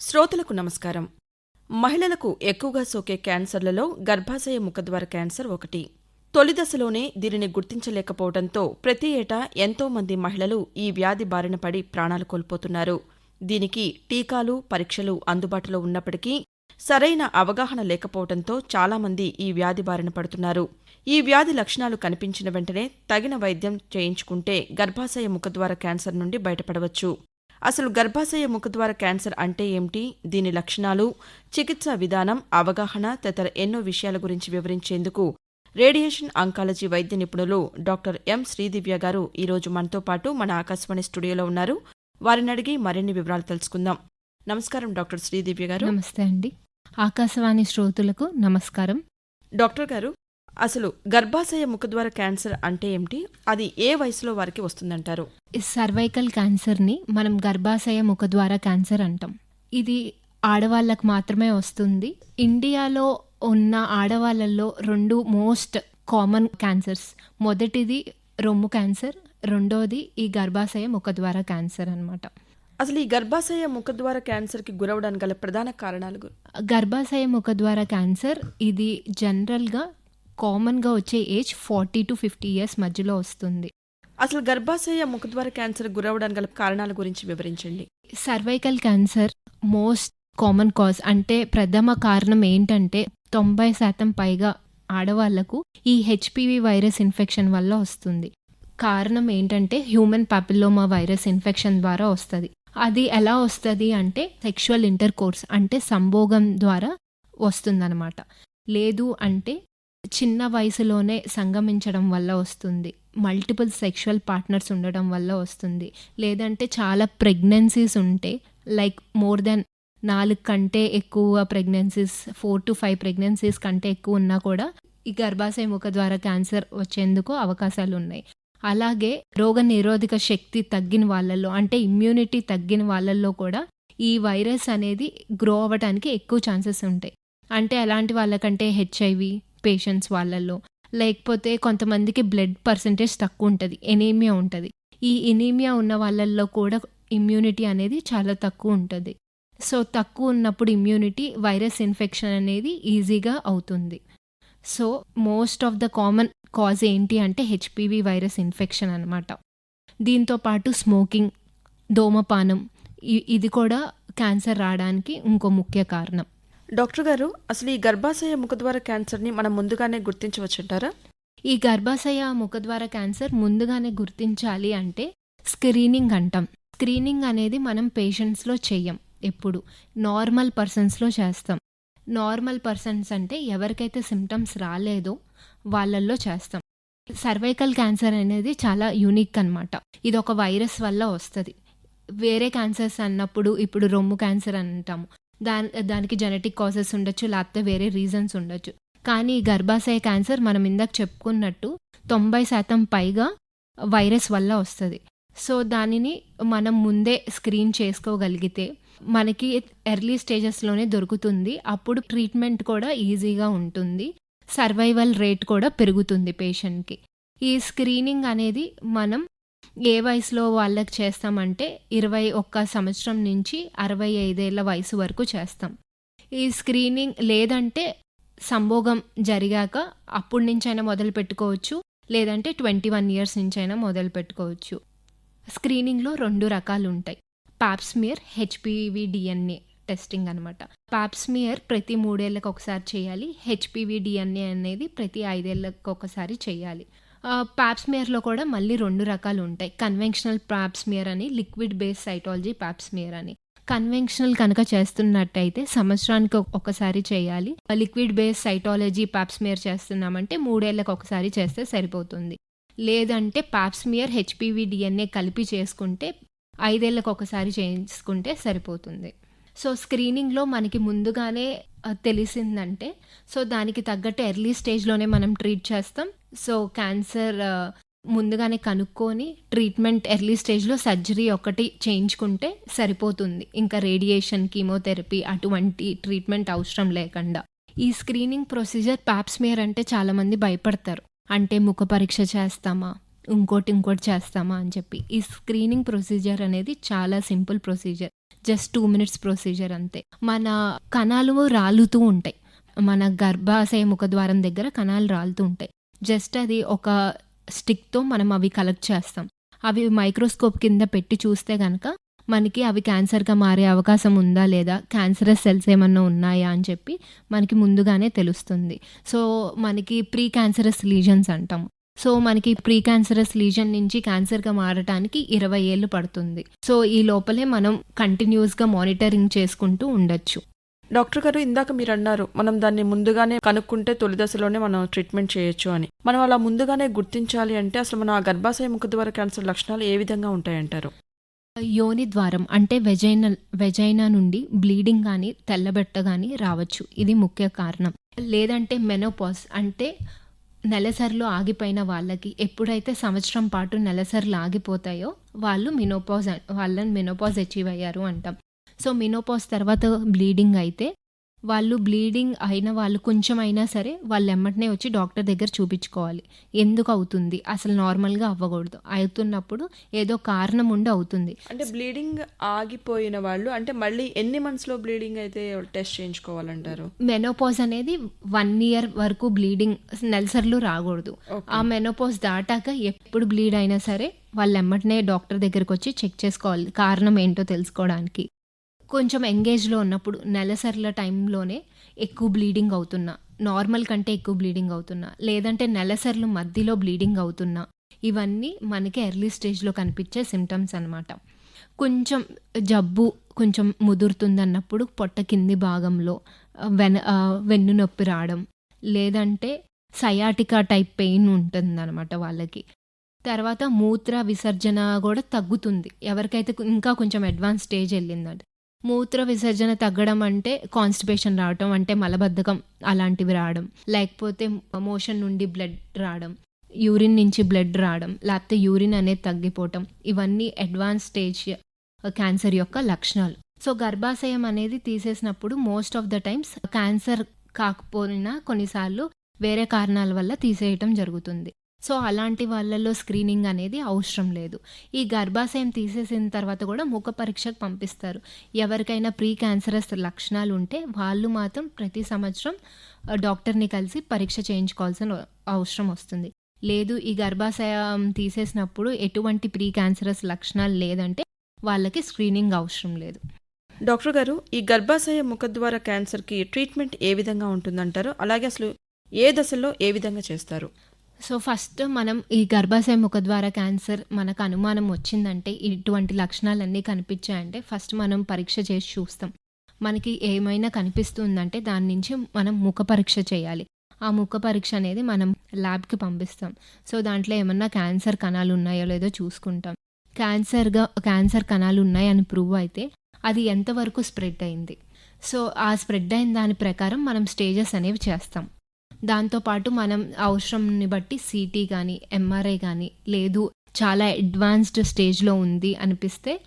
శ్రోతలకు నమస్కారం. మహిళలకు ఎక్కువగా సోకే క్యాన్సర్లలో గర్భాశయ ముఖద్వార క్యాన్సర్ ఒకటి. తొలి దశలోనే దీనిని గుర్తించలేకపోవడంతో ప్రతి ఏటా ఎంతో మంది మహిళలు ఈ వ్యాధి బారిన పడి ప్రాణాలు కోల్పోతున్నారు. దీనికి టీకాలు పరీక్షలు అందుబాటులో ఉన్నప్పటికీ సరైన అవగాహన లేకపోవడంతో చాలామంది ఈ వ్యాధి బారిన పడుతున్నారు. ఈ వ్యాధి లక్షణాలు కనిపించిన వెంటనే తగిన వైద్యం చేయించుకుంటే గర్భాశయ ముఖద్వార క్యాన్సర్ నుండి బయటపడవచ్చు. అసలు గర్భాశయ ముఖద్వార క్యాన్సర్ అంటే ఏమిటి? దీని లక్షణాలు చికిత్సా విధానం అవగాహన తదితర ఎన్నో విషయాల గురించి వివరించేందుకు రేడియేషన్ ఆంకాలజీ వైద్య నిపుణులు డాక్టర్ ఎం శ్రీదివ్య గారు ఈరోజు మనతో పాటు మన ఆకాశవాణి స్టూడియోలో ఉన్నారు. వారిని అడిగి మరిన్ని వివరాలు తెలుసుకుందాం. నమస్కారం డాక్టర్ శ్రీదివ్య గారు. నమస్తే అండి. ఆకాశవాణి శ్రోతులకు నమస్కారం. డాక్టర్ గారు అసలు గర్భాశయ ముఖద్వార క్యాన్సర్ అంటే ఏమిటి? అది ఏ వయసులో వారికి వస్తుందంటారు? సర్వైకల్ క్యాన్సర్ని మనం గర్భాశయ ముఖద్వార క్యాన్సర్ అంటాం. ఇది ఆడవాళ్ళకు మాత్రమే వస్తుంది. ఇండియాలో ఉన్న ఆడవాళ్ళల్లో రెండు మోస్ట్ కామన్ క్యాన్సర్స్. మొదటిది రొమ్ము క్యాన్సర్ రెండోది ఈ గర్భాశయ ముఖద్వార క్యాన్సర్ అన్నమాట. అసలు ఈ గర్భాశయ ముఖద్వార క్యాన్సర్కి గురవడానికి గల ప్రధాన కారణాలు గర్భాశయ ముఖద్వార క్యాన్సర్ ఇది జనరల్గా కామన్గా వచ్చే age forty to fifty years మధ్యలో వస్తుంది. అసలు గర్భాశయ ముఖద్వార క్యాన్సర్ గురవడానికి గల కారణాల గురించి వివరించండి. Cervical cancer most common cause అంటే ప్రథమ కారణం ఏంటంటే తొంభై శాతం పైగా ఆడవాళ్ళకు ఈ హెచ్పివి వైరస్ ఇన్ఫెక్షన్ వల్ల వస్తుంది. కారణం ఏంటంటే హ్యూమన్ పాపిల్లోమా వైరస్ ఇన్ఫెక్షన్ ద్వారా వస్తుంది. అది ఎలా వస్తుంది అంటే సెక్షువల్ ఇంటర్ కోర్స్ అంటే సంభోగం ద్వారా వస్తుందన్నమాట. లేదు అంటే చిన్న వయసులోనే సంగమించడం వల్ల వస్తుంది. మల్టిపుల్ సెక్షువల్ పార్ట్నర్స్ ఉండడం వల్ల వస్తుంది. లేదంటే చాలా ప్రెగ్నెన్సీస్ ఉంటే లైక్ మోర్ దెన్ నాలుగు కంటే ఎక్కువ pregnancies four to five pregnancies కంటే ఎక్కువ ఉన్నా కూడా ఈ గర్భాశయ ముఖ ద్వారా క్యాన్సర్ వచ్చేందుకు అవకాశాలు ఉన్నాయి. అలాగే రోగ నిరోధక శక్తి తగ్గిన వాళ్ళల్లో అంటే ఇమ్యూనిటీ తగ్గిన వాళ్ళల్లో కూడా ఈ వైరస్ అనేది గ్రో అవ్వడానికి ఎక్కువ ఛాన్సెస్ ఉంటాయి. అంటే అలాంటి వాళ్ళకంటే హెచ్ఐవి పేషెంట్స్ వాళ్ళల్లో. లేకపోతే కొంతమందికి బ్లడ్ పర్సంటేజ్ తక్కువ ఉంటుంది ఎనీమియా ఉంటుంది. ఈ ఎనీమియా ఉన్న వాళ్ళల్లో కూడా ఇమ్యూనిటీ అనేది చాలా తక్కువ ఉంటుంది. సో తక్కువ ఉన్నప్పుడు ఇమ్యూనిటీ వైరస్ ఇన్ఫెక్షన్ అనేది ఈజీగా అవుతుంది. So most of the common cause ఏంటి అంటే హెచ్పివి వైరస్ ఇన్ఫెక్షన్ అనమాట దీంతో పాటు స్మోకింగ్ దోమపానం ఇది కూడా క్యాన్సర్ రావడానికి ఇంకో ముఖ్య కారణం. డాక్టర్ గారు అసలు ఈ గర్భాశయ ముఖద్వార క్యాన్సర్ని మనం ముందుగానే గుర్తించవచ్చుంటారా? ఈ గర్భాశయ ముఖద్వార క్యాన్సర్ ముందుగానే గుర్తించాలి అంటే స్క్రీనింగ్ అంటాం. స్క్రీనింగ్ అనేది మనం పేషెంట్స్లో చెయ్యం ఎప్పుడు. నార్మల్ పర్సన్స్లో చేస్తాం. నార్మల్ పర్సన్స్ అంటే ఎవరికైతే సిమ్టమ్స్ రాలేదో వాళ్ళల్లో చేస్తాం. సర్వైకల్ క్యాన్సర్ అనేది చాలా యూనిక్ అనమాట ఇది ఒక వైరస్ వల్ల వస్తుంది. వేరే క్యాన్సర్స్ అన్నప్పుడు ఇప్పుడు రొమ్ము క్యాన్సర్ అంటాము. దాని దానికి జెనెటిక్ కాజెస్ ఉండొచ్చు లేకపోతే వేరే రీజన్స్ ఉండొచ్చు. కానీ గర్భాశయ క్యాన్సర్ మనం ఇందాక చెప్పుకున్నట్టు తొంభై శాతం పైగా వైరస్ వల్ల వస్తుంది. సో దానిని మనం ముందే స్క్రీన్ చేసుకోగలిగితే మనకి ఎర్లీ స్టేజెస్లోనే దొరుకుతుంది. అప్పుడు ట్రీట్మెంట్ కూడా ఈజీగా ఉంటుంది. సర్వైవల్ రేట్ కూడా పెరుగుతుంది పేషెంట్కి ఈ స్క్రీనింగ్ అనేది మనం ఏ వయసులో వాళ్ళకి చేస్తామంటే ఇరవై ఒక్క సంవత్సరం నుంచి అరవై ఐదేళ్ళ వయసు వరకు చేస్తాం. ఈ స్క్రీనింగ్ లేదంటే సంభోగం జరిగాక అప్పటి నుంచైనా మొదలు పెట్టుకోవచ్చు లేదంటే ట్వంటీ వన్ ఇయర్స్ నుంచైనా మొదలు పెట్టుకోవచ్చు. స్క్రీనింగ్లో రెండు రకాలు ఉంటాయి. Pap smear HPV DNA testing అనమాట పాప్స్మియర్ ప్రతి మూడేళ్ళకి ఒకసారి చేయాలి హెచ్పివి డిఎన్ఏ అనేది ప్రతి ఐదేళ్ళకి ఒకసారి చేయాలి. పాప్స్మియర్లో కూడా మళ్ళీ రెండు రకాలు ఉంటాయి. కన్వెన్షనల్ ప్యాప్స్మియర్ అని liquid base cytology pap smear అని. కన్వెన్షనల్ కనుక చేస్తున్నట్టయితే సంవత్సరానికి ఒకసారి చేయాలి. లిక్విడ్ బేస్ సైటాలజీ ప్యాప్స్మియర్ చేస్తున్నామంటే మూడేళ్ళకి ఒకసారి చేస్తే సరిపోతుంది. లేదంటే ప్యాప్స్మియర్ హెచ్పివి డిఎన్ఏ కలిపి చేసుకుంటే ఐదేళ్ళకి ఒకసారి చేసుకుంటే సరిపోతుంది. సో స్క్రీనింగ్లో మనకి ముందుగానే తెలిసిందంటే సో దానికి తగ్గట్టు ఎర్లీ స్టేజ్లోనే మనం ట్రీట్ చేస్తాం. సో క్యాన్సర్ ముందుగానే కనుక్కొని ట్రీట్మెంట్ ఎర్లీ స్టేజ్లో సర్జరీ ఒకటి చేయించుకుంటే సరిపోతుంది. ఇంకా రేడియేషన్ కీమోథెరపీ అటువంటి ట్రీట్మెంట్ అవసరం లేకుండా. ఈ స్క్రీనింగ్ ప్రొసీజర్ పాప్స్మియర్ అంటే చాలామంది భయపడతారు. అంటే ముఖ పరీక్ష చేస్తామా? ఇంకోటి ఇంకోటి చేస్తామా అని చెప్పి. ఈ స్క్రీనింగ్ ప్రొసీజర్ అనేది చాలా simple procedure just two minutes procedure అంతే. మన కణాలు రాలుతూ ఉంటాయి. మన గర్భాశయ ముఖద్వారం దగ్గర కణాలు రాలుతూ ఉంటాయి. జస్ట్ అది ఒక స్టిక్తో మనం అవి కలెక్ట్ చేస్తాం. అవి మైక్రోస్కోప్ కింద పెట్టి చూస్తే కనుక మనకి అవి క్యాన్సర్గా మారే అవకాశం ఉందా లేదా? క్యాన్సరస్ సెల్స్ ఏమన్నా ఉన్నాయా అని చెప్పి మనకి ముందుగానే తెలుస్తుంది. సో మనకి ప్రీ క్యాన్సరస్ లీజన్స్ అంటాం సో మనకి ప్రీ క్యాన్సరస్ లీజన్ నుంచి క్యాన్సర్గా మారటానికి ఇరవై ఏళ్ళు పడుతుంది. సో ఈ లోపలే మనం కంటిన్యూస్గా మానిటరింగ్ చేసుకుంటూ ఉండొచ్చు. డాక్టర్ గారు ఇందాక మీరు అన్నారు మనం దాన్ని ముందుగానే కనుక్కుంటే తొలి దశలోనే మనం ట్రీట్మెంట్ చేయొచ్చు అని. మనం అలా ముందుగానే గుర్తించాలి అంటే అసలు మన గర్భాశయ ముఖద్వార క్యాన్సర్ లక్షణాలు ఏ విధంగా ఉంటాయంటారు? యోని ద్వారం అంటే వెజైనల్ వెజైనా నుండి బ్లీడింగ్ కానీ తెల్లబెట్ట కానీ రావచ్చు. ఇది ముఖ్య కారణం. లేదంటే మెనోపాస్ అంటే నెలసర్లు ఆగిపోయిన వాళ్ళకి ఎప్పుడైతే సంవత్సరం పాటు నెలసర్లు ఆగిపోతాయో వాళ్ళు మినోపాజ్ వాళ్ళని మినోపాజ్ అచీవ్ అయ్యారు అంటాం. సో మినోపాజ్ తర్వాత బ్లీడింగ్ అయితే వాళ్ళు బ్లీడింగ్ అయిన వాళ్ళు కొంచెం అయినా సరే వాళ్ళు ఎమ్మటనే వచ్చి డాక్టర్ దగ్గర చూపించుకోవాలి. ఎందుకు అవుతుంది? అసలు నార్మల్గా అవ్వకూడదు. అవుతున్నప్పుడు ఏదో కారణం ఉండి అవుతుంది. అంటే బ్లీడింగ్ ఆగిపోయిన వాళ్ళు అంటే మళ్ళీ ఎన్ని మంత్స్లో బ్లీడింగ్ అయితే టెస్ట్ చేయించుకోవాలంటారు? మెనోపాజ్ అనేది వన్ ఇయర్ వరకు బ్లీడింగ్ నెలసర్లు రాకూడదు. ఆ మెనోపాజ్ దాటాక ఎప్పుడు బ్లీడ్ అయినా సరే వాళ్ళు ఎమ్మటనే డాక్టర్ దగ్గరికి వచ్చి చెక్ చేసుకోవాలి. కారణం ఏంటో తెలుసుకోవడానికి. కొంచెం ఎంగేజ్లో ఉన్నప్పుడు నెలసర్ల టైంలోనే ఎక్కువ బ్లీడింగ్ అవుతున్నా. నార్మల్ కంటే ఎక్కువ బ్లీడింగ్ అవుతున్నా. లేదంటే నెలసర్లు మధ్యలో బ్లీడింగ్ అవుతున్నా. ఇవన్నీ మనకి ఎర్లీ స్టేజ్లో కనిపించే సిమ్టమ్స్ అనమాట కొంచెం జబ్బు కొంచెం ముదురుతుందన్నప్పుడు పొట్ట కింది భాగంలో వెన వెన్ను నొప్పి రావడం లేదంటే సయాటికా టైప్ పెయిన్ ఉంటుందన్నమాట వాళ్ళకి. తర్వాత మూత్ర విసర్జన కూడా తగ్గుతుంది. ఎవరికైతే ఇంకా కొంచెం అడ్వాన్స్ స్టేజ్ వెళ్ళిందంటే. మూత్ర విసర్జన తగ్గడం అంటే కాన్స్టిపేషన్ రావడం అంటే మలబద్ధకం అలాంటివి రావడం. లేకపోతే మోషన్ నుండి బ్లడ్ రావడం యూరిన్ నుంచి బ్లడ్ రావడం లేకపోతే యూరిన్ అనేది తగ్గిపోవటం. ఇవన్నీ అడ్వాన్స్ స్టేజ్ క్యాన్సర్ యొక్క లక్షణాలు. సో గర్భాశయం అనేది తీసేసినప్పుడు most of the times cancer కాకపోయినా కొన్నిసార్లు వేరే కారణాల వల్ల తీసేయటం జరుగుతుంది. సో అలాంటి వాళ్ళల్లో స్క్రీనింగ్ అనేది అవసరం లేదు. ఈ గర్భాశయం తీసేసిన తర్వాత కూడా ముఖ పరీక్షకు పంపిస్తారు. ఎవరికైనా ప్రీ క్యాన్సరస్ లక్షణాలు ఉంటే వాళ్ళు మాత్రం ప్రతి సంవత్సరం డాక్టర్ని కలిసి పరీక్ష చేయించుకోవాల్సిన అవసరం వస్తుంది. లేదు ఈ గర్భాశయం తీసేసినప్పుడు ఎటువంటి ప్రీ క్యాన్సరస్ లక్షణాలు లేదంటే వాళ్ళకి స్క్రీనింగ్ అవసరం లేదు. డాక్టర్ గారు ఈ గర్భాశయ ముఖద్వార ద్వారా క్యాన్సర్కి ట్రీట్మెంట్ ఏ విధంగా ఉంటుందంటారు? అలాగే అసలు ఏ దశలో ఏ విధంగా చేస్తారు? సో ఫస్ట్ మనం ఈ గర్భాశయ ముఖద్వార క్యాన్సర్ మనకు అనుమానం వచ్చిందంటే ఇటువంటి లక్షణాలన్నీ కనిపించాయంటే ఫస్ట్ మనం పరీక్ష చేసి చూస్తాం. మనకి ఏమైనా కనిపిస్తుందంటే దాని నుంచి మనం ముఖ పరీక్ష చేయాలి. ఆ ముఖ పరీక్ష అనేది మనం ల్యాబ్కి పంపిస్తాం. సో దాంట్లో ఏమన్నా క్యాన్సర్ కణాలు ఉన్నాయో లేదో చూసుకుంటాం. క్యాన్సర్గా క్యాన్సర్ కణాలు ఉన్నాయని ప్రూవ్ అయితే అది ఎంతవరకు స్ప్రెడ్ అయింది. సో ఆ స్ప్రెడ్ అయిన దాని ప్రకారం మనం స్టేజెస్ అనేవి చేస్తాం. దాంతోపాటు మనం అవసరంని బట్టి సిటీ కానీ ఎంఆర్ఐ కానీ లేదు చాలా అడ్వాన్స్డ్ స్టేజ్లో ఉంది అనిపిస్తే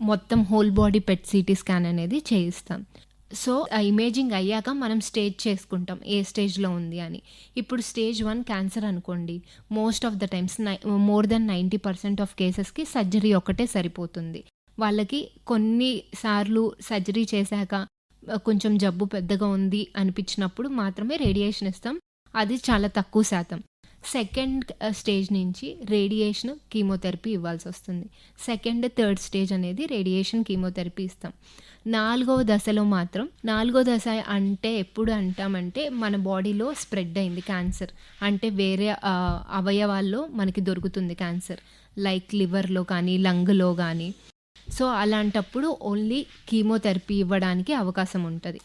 మొత్తం whole body PET CT scan అనేది చేయిస్తాం. సో ఆ ఇమేజింగ్ అయ్యాక మనం స్టేజ్ చేసుకుంటాం ఏ స్టేజ్లో ఉంది అని. ఇప్పుడు స్టేజ్ వన్ క్యాన్సర్ అనుకోండి most of the times more than ninety percent of కేసెస్కి surgery ఒకటే సరిపోతుంది. వాళ్ళకి కొన్నిసార్లు సర్జరీ చేశాక కొంచెం జబ్బు పెద్దగా ఉంది అనిపించినప్పుడు మాత్రమే రేడియేషన్ ఇస్తాం. అది చాలా తక్కువ శాతం. సెకండ్ స్టేజ్ నుంచి రేడియేషన్ కీమోథెరపీ ఇవ్వాల్సి వస్తుంది. సెకండ్ థర్డ్ స్టేజ్ అనేది రేడియేషన్ కీమోథెరపీ ఇస్తాం. నాలుగవ దశలో మాత్రం నాలుగో దశ అంటే ఎప్పుడు అంటామంటే మన బాడీలో స్ప్రెడ్ అయింది క్యాన్సర్. అంటే వేరే అవయవాల్లో మనకి దొరుకుతుంది క్యాన్సర్. లైక్ లివర్లో కానీ లంగ్లో కానీ. సో అలాంటప్పుడు ఓన్లీ కీమోథెరపీ ఇవ్వడానికి అవకాశం ఉంటుంది.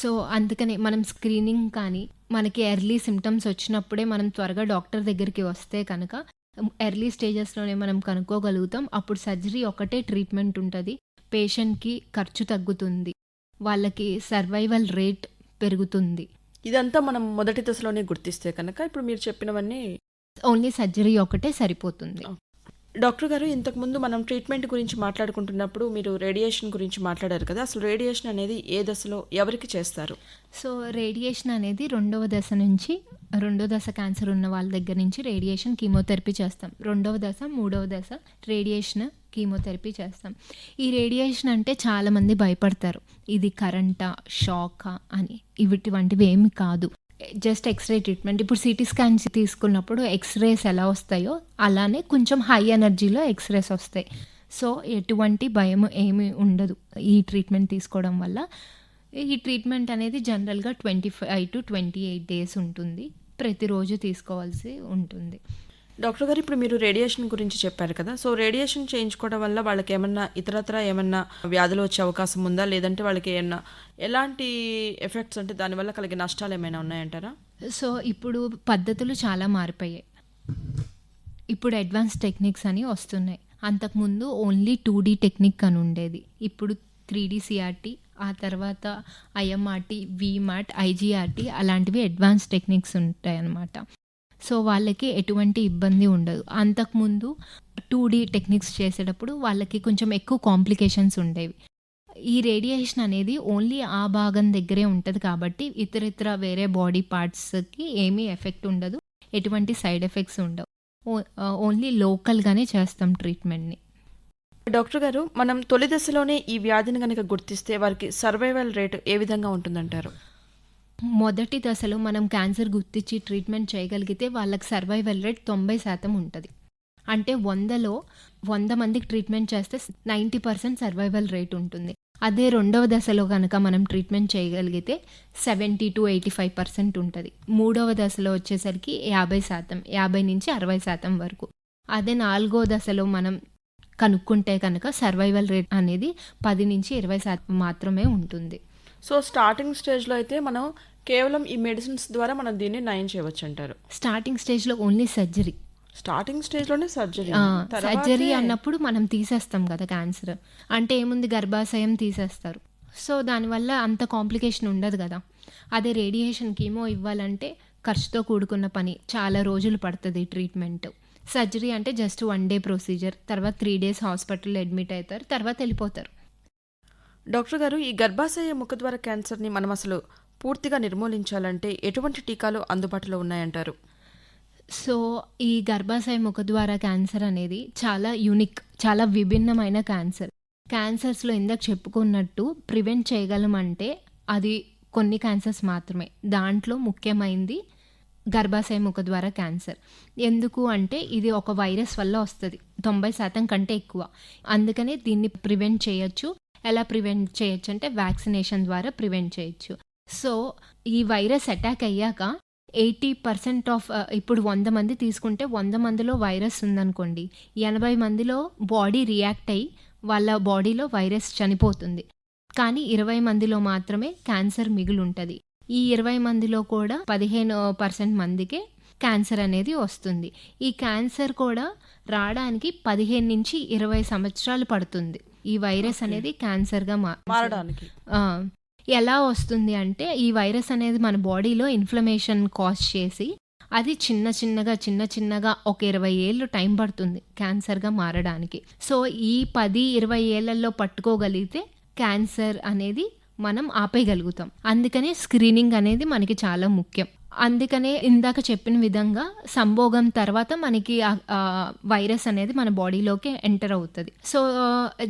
సో అందుకనే మనం స్క్రీనింగ్ కానీ మనకి ఎర్లీ సిమ్టమ్స్ వచ్చినప్పుడే మనం త్వరగా డాక్టర్ దగ్గరికి వస్తే కనుక ఎర్లీ స్టేజెస్లోనే మనం కనుక్కోగలుగుతాం. అప్పుడు సర్జరీ ఒకటే ట్రీట్మెంట్ ఉంటుంది. పేషెంట్కి ఖర్చు తగ్గుతుంది. వాళ్ళకి సర్వైవల్ రేట్ పెరుగుతుంది. ఇదంతా మనం మొదటి దశలోనే గుర్తిస్తే కనుక ఇప్పుడు మీరు చెప్పినవన్నీ ఓన్లీ సర్జరీ ఒకటే సరిపోతుంది. డాక్టర్ గారు ఇంతకుముందు మనం ట్రీట్మెంట్ గురించి మాట్లాడుకుంటున్నప్పుడు మీరు రేడియేషన్ గురించి మాట్లాడారు కదా అసలు రేడియేషన్ అనేది ఏ దశలో ఎవరికి చేస్తారు? సో రేడియేషన్ అనేది రెండవ దశ నుంచి రెండో దశ క్యాన్సర్ ఉన్న వాళ్ళ దగ్గర నుంచి రేడియేషన్ కీమోథెరపీ చేస్తాం. రెండవ దశ మూడవ దశ రేడియేషన్ కీమోథెరపీ చేస్తాం. ఈ రేడియేషన్ అంటే చాలామంది భయపడతారు. ఇది కరెంటా షాకా అని. ఇటువంటివి ఏమి కాదు. జస్ట్ ఎక్స్రే ట్రీట్మెంట్ ఇప్పుడు సిటీ స్కాన్స్ తీసుకున్నప్పుడు ఎక్స్రేస్ ఎలా వస్తాయో అలానే కొంచెం హై ఎనర్జీలో ఎక్స్రేస్ వస్తాయి. సో ఎటువంటి భయం ఏమీ ఉండదు ఈ ట్రీట్మెంట్ తీసుకోవడం వల్ల. ఈ ట్రీట్మెంట్ అనేది జనరల్గా twenty five to twenty eight days ఉంటుంది. ప్రతిరోజు తీసుకోవాల్సి ఉంటుంది. డాక్టర్ గారు ఇప్పుడు మీరు రేడియేషన్ గురించి చెప్పారు కదా. సో రేడియేషన్ చేయించుకోవడం వల్ల వాళ్ళకి ఏమన్నా ఇతరత్ర ఏమన్నా వ్యాధులు వచ్చే అవకాశం ఉందా? లేదంటే వాళ్ళకి ఏమన్నా ఎలాంటి ఎఫెక్ట్స్ అంటే దానివల్ల కలిగే నష్టాలు ఏమైనా ఉన్నాయంటారా? సో ఇప్పుడు పద్ధతులు చాలా మారిపోయాయి. ఇప్పుడు అడ్వాన్స్ టెక్నిక్స్ అని వస్తున్నాయి. అంతకుముందు ఓన్లీ టూ డీ టెక్నిక్ అని ఉండేది. ఇప్పుడు త్రీ డీ సిఆర్టీ ఆ తర్వాత ఐఎంఆర్టీ వీమాట్ ఐజీఆర్టీ అలాంటివి అడ్వాన్స్ టెక్నిక్స్ ఉంటాయి అన్నమాట సో వాళ్ళకి ఎటువంటి ఇబ్బంది ఉండదు. అంతకుముందు టూ డీ టెక్నిక్స్ చేసేటప్పుడు వాళ్ళకి కొంచెం ఎక్కువ కాంప్లికేషన్స్ ఉండేవి. ఈ రేడియేషన్ అనేది ఓన్లీ ఆ భాగం దగ్గరే ఉంటుంది కాబట్టి ఇతర ఇతర వేరే బాడీ పార్ట్స్కి ఏమీ ఎఫెక్ట్ ఉండదు. ఎటువంటి సైడ్ ఎఫెక్ట్స్ ఉండవు. ఓ- ఓన్లీ లోకల్గానే చేస్తాం ట్రీట్మెంట్ని. డాక్టర్ గారు మనం తొలి దశలోనే ఈ వ్యాధిని కనుక గుర్తిస్తే వారికి సర్వైవల్ రేట్ ఏ విధంగా ఉంటుందంటారు? మొదటి దశలో మనం క్యాన్సర్ గుర్తించి ట్రీట్మెంట్ చేయగలిగితే వాళ్ళకి సర్వైవల్ రేట్ తొంభై శాతం ఉంటుంది. అంటే వందలో వంద మందికి ట్రీట్మెంట్ చేస్తే నైంటీ పర్సెంట్ సర్వైవల్ రేట్ ఉంటుంది. అదే రెండవ దశలో కనుక మనం ట్రీట్మెంట్ చేయగలిగితే seventy to eighty five percent ఉంటుంది. మూడవ దశలో వచ్చేసరికి యాభై శాతం యాభై నుంచి అరవై శాతం వరకు. అదే నాలుగో దశలో మనం కనుక్కుంటే కనుక సర్వైవల్ రేట్ అనేది పది నుంచి ఇరవై శాతం మాత్రమే ఉంటుంది. సో స్టార్టింగ్ స్టేజ్లో అయితే మనం కేవలం ఈ మెడిసిన్స్ ద్వారా మనం దీన్ని నయం చేయవచ్చు అంటారు స్టార్టింగ్ స్టేజ్లో ఓన్లీ సర్జరీ స్టార్టింగ్ స్టేజ్లోనే సర్జరీ సర్జరీ అన్నప్పుడు మనం తీసేస్తాం కదా క్యాన్సర్ అంటే ఏముంది? గర్భాశయం తీసేస్తారు. సో దానివల్ల అంత కాంప్లికేషన్ ఉండదు కదా. అదే రేడియేషన్ కీమో ఇవ్వాలంటే ఖర్చుతో కూడుకున్న పని. చాలా రోజులు పడుతుంది ట్రీట్మెంట్ సర్జరీ అంటే జస్ట్ వన్ డే ప్రొసీజర్ తర్వాత త్రీ డేస్ హాస్పిటల్లో అడ్మిట్ అవుతారు. తర్వాత వెళ్ళిపోతారు. డాక్టర్ గారు ఈ గర్భాశయ ముఖద్వార క్యాన్సర్ని మనం అసలు పూర్తిగా నిర్మూలించాలంటే ఎటువంటి టీకాలు అందుబాటులో ఉన్నాయంటారు? సో ఈ గర్భాశయ ముఖద్వార క్యాన్సర్ అనేది చాలా యూనిక్ చాలా విభిన్నమైన క్యాన్సర్. క్యాన్సర్స్లో ఇందాక చెప్పుకున్నట్టు ప్రివెంట్ చేయగలమంటే అది కొన్ని క్యాన్సర్స్ మాత్రమే. దాంట్లో ముఖ్యమైనది గర్భాశయ ముఖద్వార క్యాన్సర్. ఎందుకు అంటే ఇది ఒక వైరస్ వల్ల వస్తుంది తొంభై శాతం కంటే ఎక్కువ. అందుకనే దీన్ని ప్రివెంట్ చేయొచ్చు. ఎలా ప్రివెంట్ చేయొచ్చు అంటే వ్యాక్సినేషన్ ద్వారా ప్రివెంట్ చేయొచ్చు. సో ఈ వైరస్ అటాక్ అయ్యాక ఎయిటీ పర్సెంట్ ఆఫ్ ఇప్పుడు వంద మంది తీసుకుంటే వంద మందిలో వైరస్ ఉందనుకోండి. ఎనభై మందిలో బాడీ రియాక్ట్ అయ్యి వాళ్ళ బాడీలో వైరస్ చనిపోతుంది. కానీ ఇరవై మందిలో మాత్రమే క్యాన్సర్ మిగిలి ఉంటుంది ఈ ఇరవై మందిలో కూడా పదిహేను పర్సెంట్ మందికే క్యాన్సర్ అనేది వస్తుంది. ఈ క్యాన్సర్ కూడా రావడానికి పదిహేను నుంచి ఇరవై సంవత్సరాలు పడుతుంది. ఈ వైరస్. అనేది క్యాన్సర్గా మారడానికి. ఎలా వస్తుంది అంటే ఈ వైరస్ అనేది మన బాడీలో ఇన్ఫ్లమేషన్ కాజ్ చేసి అది చిన్న చిన్నగా చిన్న చిన్నగా ఒక ఇరవై ఏళ్ళు టైం పడుతుంది క్యాన్సర్గా మారడానికి. సో ఈ పది ఇరవై ఏళ్ళలో పట్టుకోగలిగితే క్యాన్సర్ అనేది మనం ఆపేయగలుగుతాం. అందుకనే స్క్రీనింగ్ అనేది మనకి చాలా ముఖ్యం. అందుకనే ఇందాక చెప్పిన విధంగా సంభోగం తర్వాత మనకి వైరస్ అనేది మన బాడీలోకి ఎంటర్ అవుతుంది. సో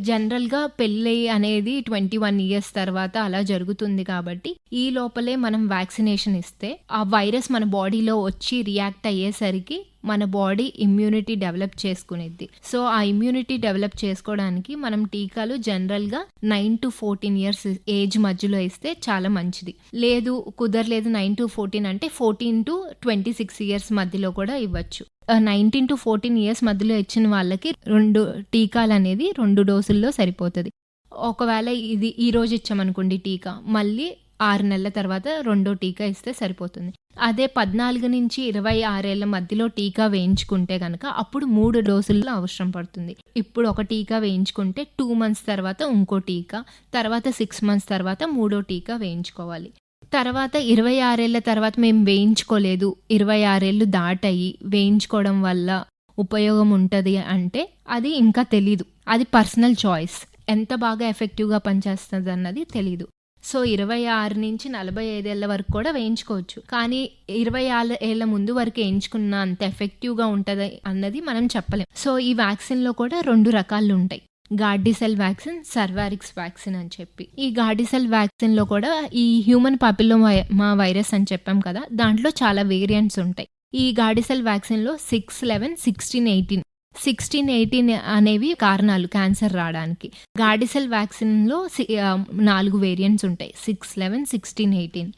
జనరల్గా పెళ్ళి అనేది ట్వంటీ వన్ ఇయర్స్ తర్వాత అలా జరుగుతుంది కాబట్టి ఈ లోపలే మనం వ్యాక్సినేషన్ ఇస్తే ఆ వైరస్ మన బాడీలో వచ్చి రియాక్ట్ అయ్యేసరికి మన బాడీ ఇమ్యూనిటీ డెవలప్ చేసుకునేది సో ఆ ఇమ్యూనిటీ డెవలప్ చేసుకోవడానికి మనం టీకాలు జనరల్గా nine to fourteen years age మధ్యలో ఇస్తే చాలా మంచిది. లేదు కుదరలేదు నైన్ టు ఫోర్టీన్ అంటే fourteen to twenty six years మధ్యలో కూడా ఇవ్వచ్చు. నైన్టీన్ టు ఫోర్టీన్ ఇయర్స్ మధ్యలో ఇచ్చిన వాళ్ళకి రెండు టీకాలు అనేది రెండు డోసుల్లో సరిపోతుంది. ఒకవేళ ఇది ఈ రోజు ఇచ్చామనుకోండి టీకా మళ్ళీ ఆరు నెలల తర్వాత రెండో టీకా ఇస్తే సరిపోతుంది. అదే పద్నాలుగు నుంచి ఇరవై ఆరేళ్ళ మధ్యలో టీకా వేయించుకుంటే కనుక అప్పుడు మూడు డోసుల్లో అవసరం పడుతుంది. ఇప్పుడు ఒక టీకా వేయించుకుంటే టూ మంత్స్ తర్వాత ఇంకో టీకా తర్వాత సిక్స్ మంత్స్ తర్వాత మూడో టీకా వేయించుకోవాలి. తర్వాత ఇరవై ఆరేళ్ళ తర్వాత మేము వేయించుకోలేదు. ఇరవై ఆరేళ్ళు దాటయ్యి వేయించుకోవడం వల్ల ఉపయోగం ఉంటుంది అంటే అది ఇంకా తెలీదు. అది పర్సనల్ చాయిస్. ఎంత బాగా ఎఫెక్టివ్గా పనిచేస్తుంది అన్నది తెలీదు. సో ఇరవై ఆరు నుంచి నలభై ఐదేళ్ళ వరకు కూడా వేయించుకోవచ్చు. కానీ ఇరవై ఆరు ఏళ్ళ ముందు వరకు వేయించుకున్న అంత ఎఫెక్టివ్గా ఉంటుంది అన్నది మనం చెప్పలేం. సో ఈ వ్యాక్సిన్లో కూడా రెండు రకాలు ఉంటాయి. గార్డిసెల్ వ్యాక్సిన్ సర్వారిక్స్ వ్యాక్సిన్ అని చెప్పి. ఈ గార్డిసెల్ వ్యాక్సిన్లో కూడా ఈ హ్యూమన్ పాపిల్లో మా వైరస్ అని చెప్పాం కదా దాంట్లో చాలా వేరియంట్స్ ఉంటాయి. ఈ Gardasil వ్యాక్సిన్లో six eleven sixteen eighteen sixteen eighteen అనేవి కారణాలు క్యాన్సర్ రావడానికి. గాడిసెల్ వ్యాక్సిన్లో సి- నాలుగు వేరియంట్స్ ఉంటాయి. Six eleven sixteen eighteen.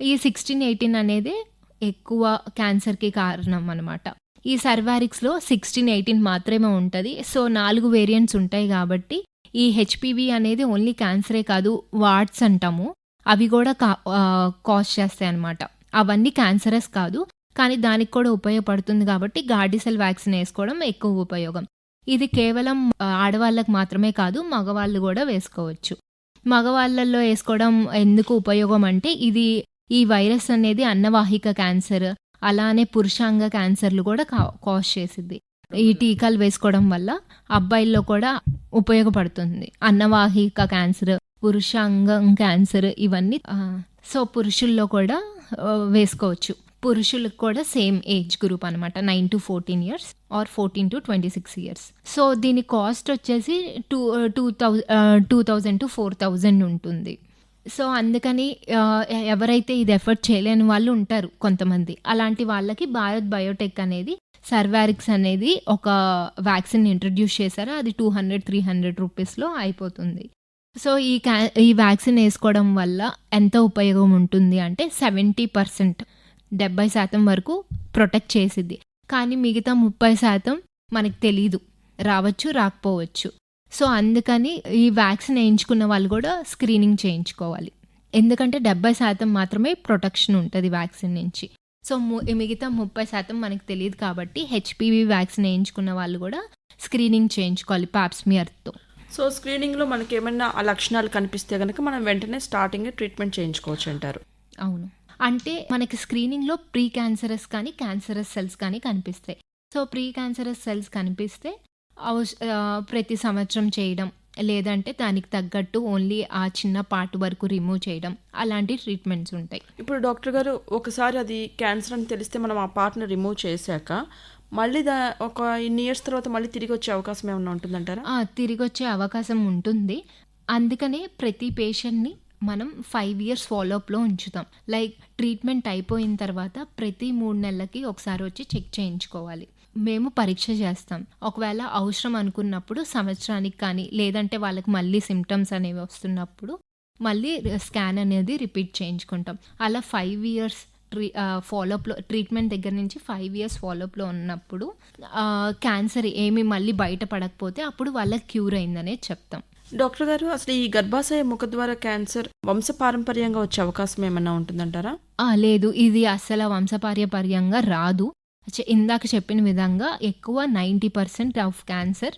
ఈ సిక్స్టీన్ ఎయిటీన్ అనేది ఎక్కువ క్యాన్సర్కి కారణం అనమాట ఈ సర్వారిక్స్లో సిక్స్టీన్ ఎయిటీన్ మాత్రమే ఉంటుంది. సో నాలుగు వేరియంట్స్ ఉంటాయి కాబట్టి ఈ హెచ్పివి అనేది ఓన్లీ క్యాన్సరే కాదు వార్డ్స్ అంటాము. అవి కూడా కా కాజ్ చేస్తాయి అనమాట అవన్నీ క్యాన్సరస్ కాదు. కానీ దానికి కూడా ఉపయోగపడుతుంది కాబట్టి గార్డిసెల్ వ్యాక్సిన్ వేసుకోవడం ఎక్కువ ఉపయోగం. ఇది కేవలం ఆడవాళ్ళకు ఆడవాళ్ళకి మాత్రమే కాదు మగవాళ్ళు కూడా వేసుకోవచ్చు. మగవాళ్ళల్లో వేసుకోవడం ఎందుకు ఉపయోగం అంటే ఇది ఈ వైరస్ అనేది అన్నవాహిక క్యాన్సర్ అలానే పురుషాంగ క్యాన్సర్లు కూడా కా- కాజ్ చేసిద్ది. ఈ టీకాలు వేసుకోవడం వల్ల అబ్బాయిల్లో కూడా ఉపయోగపడుతుంది. అన్నవాహిక క్యాన్సర్ పురుషాంగం క్యాన్సర్ ఇవన్నీ సో పురుషుల్లో కూడా వేసుకోవచ్చు. పురుషులకు కూడా సేమ్ ఏజ్ గ్రూప్ అనమాట nine to fourteen years or fourteen to twenty six years so దీని కాస్ట్ వచ్చేసి two two thousand two thousand to four thousand ఉంటుంది. సో అందుకని uh, ఎవరైతే ఇది ఎఫర్ట్ చేయలేని వాళ్ళు ఉంటారు కొంతమంది. అలాంటి వాళ్ళకి భారత్ బయోటెక్ అనేది సర్వారిక్స్ అనేది ఒక వ్యాక్సిన్ ఇంట్రడ్యూస్ చేశారు. అది టూ హండ్రెడ్ త్రీ హండ్రెడ్ రూపీస్లో అయిపోతుంది. సో ఈ క్యా ఈ వ్యాక్సిన్ వేసుకోవడం వల్ల ఎంత ఉపయోగం ఉంటుంది అంటే సెవెంటీ పర్సెంట్ డెబ్బై శాతం వరకు ప్రొటెక్ట్ చేసిద్ది. కానీ మిగతా ముప్పై శాతం మనకు తెలీదు. రావచ్చు రాకపోవచ్చు. సో అందుకని ఈ వ్యాక్సిన్ వేయించుకున్న వాళ్ళు కూడా స్క్రీనింగ్ చేయించుకోవాలి. ఎందుకంటే డెబ్బై శాతం మాత్రమే ప్రొటెక్షన్ ఉంటుంది వ్యాక్సిన్ నుంచి. సో మిగతా ముప్పై శాతం మనకు తెలియదు కాబట్టి హెచ్పివి వ్యాక్సిన్ వేయించుకున్న వాళ్ళు కూడా స్క్రీనింగ్ చేయించుకోవాలి పాప్స్మియర్తో సో స్క్రీనింగ్లో మనకి ఏమైనా లక్షణాలు కనిపిస్తే కనుక మనం వెంటనే స్టార్టింగ్ ట్రీట్మెంట్ చేయించుకోవచ్చు అంటారు. అవును. అంటే మనకి స్క్రీనింగ్లో ప్రీ క్యాన్సరస్ కానీ క్యాన్సరస్ సెల్స్ కానీ కనిపిస్తాయి. సో ప్రీ క్యాన్సరస్ సెల్స్ కనిపిస్తే ప్రతి సంవత్సరం చేయడం లేదంటే దానికి తగ్గట్టు ఓన్లీ ఆ చిన్న పార్ట్ వరకు రిమూవ్ చేయడం అలాంటి ట్రీట్మెంట్స్ ఉంటాయి. ఇప్పుడు డాక్టర్ గారు ఒకసారి అది క్యాన్సర్ అని తెలిస్తే మనం ఆ పార్ట్ని రిమూవ్ చేశాక మళ్ళీ దా ఒక ఇన్ని ఇయర్స్ తర్వాత మళ్ళీ తిరిగి వచ్చే అవకాశం ఏమైనా ఉంటుందంటారా? తిరిగి వచ్చే అవకాశం ఉంటుంది. అందుకనే ప్రతి పేషెంట్ని మనం ఫైవ్ ఇయర్స్ ఫాలోఅప్లో ఉంచుతాం. లైక్ ట్రీట్మెంట్ అయిపోయిన తర్వాత ప్రతి మూడు నెలలకి ఒకసారి వచ్చి చెక్ చేయించుకోవాలి. మేము పరీక్ష చేస్తాం. ఒకవేళ అవసరం అనుకున్నప్పుడు సంవత్సరానికి కానీ లేదంటే వాళ్ళకి మళ్ళీ సిమ్టమ్స్ అనేవి వస్తున్నప్పుడు మళ్ళీ స్కాన్ అనేది రిపీట్ చేయించుకుంటాం. అలా ఫైవ్ ఇయర్స్ ట్రీ ఫాలోఅప్లో ట్రీట్మెంట్ దగ్గర నుంచి ఫైవ్ ఇయర్స్ ఫాలోఅప్లో ఉన్నప్పుడు క్యాన్సర్ ఏమి మళ్ళీ బయటపడకపోతే అప్పుడు వాళ్ళకి క్యూర్ అయిందనే చెప్తాం. డాక్టర్ గారు అసలు ఈ గర్భాశయ ముఖద్వార క్యాన్సర్ వంశపారంపర్యంగా వచ్చే అవకాశం ఏమైనా ఉంటుందంటారా? ఆ, లేదు. ఇది అసలు వంశపారంపర్యంగా రాదు. ఇందాక చెప్పిన విధంగా ఎక్కువ ninety percent of cancer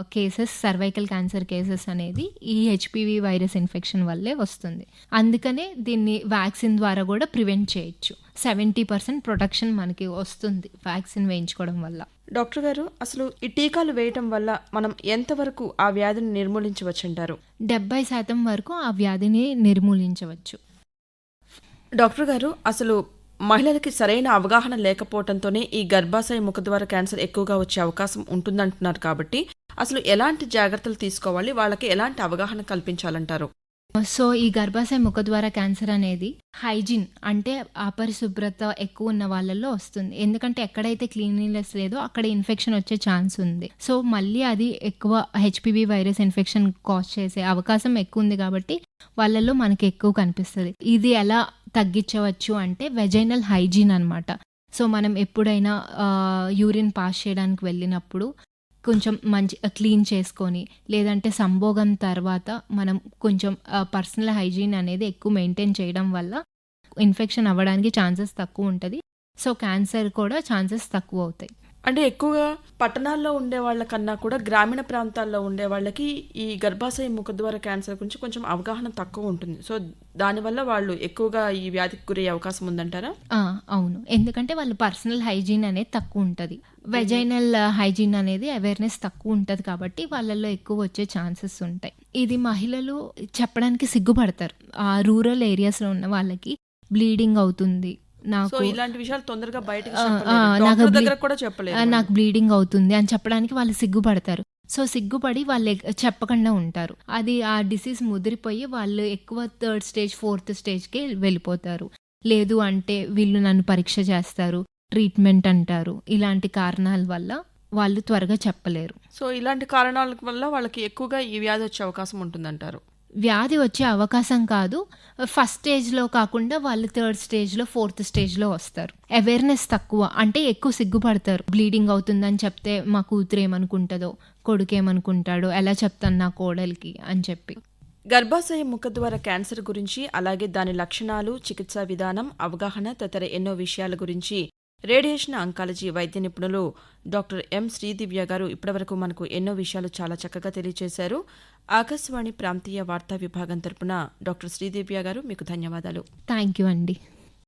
cases cervical cancer cases అనేది ఈ హెచ్పివి వైరస్ ఇన్ఫెక్షన్ వల్లే వస్తుంది. అందుకనే దీన్ని వ్యాక్సిన్ ద్వారా కూడా ప్రివెంట్ చేయొచ్చు. సెవెంటీ పర్సెంట్ ప్రొటెక్షన్ మనకి వస్తుంది వ్యాక్సిన్ వేయించుకోవడం వల్ల. డాక్టర్ గారు అసలు ఈ టీకాలు వేయటం వల్ల మనం ఎంతవరకు ఆ వ్యాధిని నిర్మూలించవచ్చు అంటారు డెబ్బై శాతం వరకు ఆ వ్యాధిని నిర్మూలించవచ్చు. డాక్టర్ గారు అసలు మహిళలకి సరైన అవగాహన లేకపోవడంతోనే ఈ గర్భాశయ ముఖద్వార క్యాన్సర్ ఎక్కువగా వచ్చే అవకాశం ఉంటుందంటున్నారు కాబట్టి అసలు ఎలాంటి జాగ్రత్తలు తీసుకోవాలి? వాళ్ళకి ఎలాంటి అవగాహన కల్పించాలంటారు? సో ఈ గర్భాశయ ముఖద్వార క్యాన్సర్ అనేది హైజీన్ అంటే అపరిశుభ్రత ఎక్కువ ఉన్న వాళ్ళల్లో వస్తుంది. ఎందుకంటే ఎక్కడైతే క్లీన్లీనెస్ లేదో అక్కడ ఇన్ఫెక్షన్ వచ్చే ఛాన్స్ ఉంది. సో మళ్ళీ అది ఎక్కువ హెచ్పివి వైరస్ ఇన్ఫెక్షన్ కాజ్ చేసే అవకాశం ఎక్కువ ఉంది కాబట్టి వాళ్ళల్లో మనకి ఎక్కువ కనిపిస్తుంది. ఇది ఎలా తగ్గించవచ్చు అంటే వెజైనల్ హైజీన్ అనమాట సో మనం ఎప్పుడైనా యూరిన్ పాస్ చేయడానికి వెళ్ళినప్పుడు కొంచెం మంచి క్లీన్ చేసుకొని లేదంటే సంభోగం తర్వాత మనం కొంచెం పర్సనల్ హైజీన్ అనేది ఎక్కువ మెయింటైన్ చేయడం వల్ల ఇన్ఫెక్షన్ అవ్వడానికి ఛాన్సెస్ తక్కువ ఉంటుంది. సో క్యాన్సర్ కూడా ఛాన్సెస్ తక్కువ అవుతాయి. అంటే ఎక్కువగా పట్టణాల్లో ఉండే వాళ్ళకన్నా కూడా గ్రామీణ ప్రాంతాల్లో ఉండే వాళ్ళకి ఈ గర్భాశయ ముఖద్వార క్యాన్సర్ గురించి కొంచెం అవగాహన తక్కువ ఉంటుంది. సో దానివల్ల వాళ్ళు ఎక్కువగా ఈ వ్యాధికి గురయ్యే అవకాశం ఉందంటారా? అవును. ఎందుకంటే వాళ్ళు పర్సనల్ హైజీన్ అనేది తక్కువ ఉంటుంది. వెజైనల్ uh, హైజీన్ అనేది అవేర్నెస్ తక్కువ ఉంటుంది కాబట్టి వాళ్ళల్లో ఎక్కువ వచ్చే ఛాన్సెస్ ఉంటాయి. ఇది మహిళలు చెప్పడానికి సిగ్గుపడతారు. ఆ రూరల్ ఏరియాస్లో ఉన్న వాళ్ళకి బ్లీడింగ్ అవుతుంది. నాకు ఇలాంటి విషయాలు తొందరగా బయటకు నాకు దగ్గర కూడా చెప్పలేదు నాకు బ్లీడింగ్ అవుతుంది అని చెప్పడానికి వాళ్ళు సిగ్గుపడతారు. సో సిగ్గుపడి వాళ్ళు చెప్పకుండా ఉంటారు. అది ఆ డిసీజ్ ముదిరిపోయి వాళ్ళు ఎక్కువ థర్డ్ స్టేజ్ ఫోర్త్ స్టేజ్కి వెళ్ళిపోతారు. లేదు అంటే వీళ్ళు నన్ను పరీక్ష చేస్తారు ట్రీట్మెంట్ అంటారు. ఇలాంటి కారణాల వల్ల వాళ్ళు త్వరగా చెప్పలేరు. సో ఇలాంటి కారణాల వల్ల వాళ్ళకి ఎక్కువగా ఈ వ్యాధి వచ్చే అవకాశం ఉంటుందంటారు. వ్యాధి వచ్చే అవకాశం కాదు. ఫస్ట్ స్టేజ్లో కాకుండా వాళ్ళు థర్డ్ స్టేజ్లో ఫోర్త్ స్టేజ్లో వస్తారు. అవేర్నెస్ తక్కువ అంటే ఎక్కువ సిగ్గుపడతారు. బ్లీడింగ్ అవుతుందని చెప్తే మా కూతురు ఏమనుకుంటుందో కొడుకు ఏమనుకుంటాడో ఎలా చెప్తాను నా కోడలికి అని చెప్పి. గర్భాశయ ముఖద్వార క్యాన్సర్ గురించి అలాగే దాని లక్షణాలు చికిత్సా విధానం అవగాహన తదితర ఎన్నో విషయాల గురించి రేడియేషన్ అంకాలజీ వైద్య నిపుణులు డాక్టర్ ఎం శ్రీదివ్య గారు ఇప్పటివరకు మనకు ఎన్నో విషయాలు చాలా చక్కగా తెలియజేశారు ఆకాశవాణి ప్రాంతీయ వార్తా విభాగం తరపున డాక్టర్ శ్రీదివ్య గారు మీకు ధన్యవాదాలు. థ్యాంక్ యూ అండి.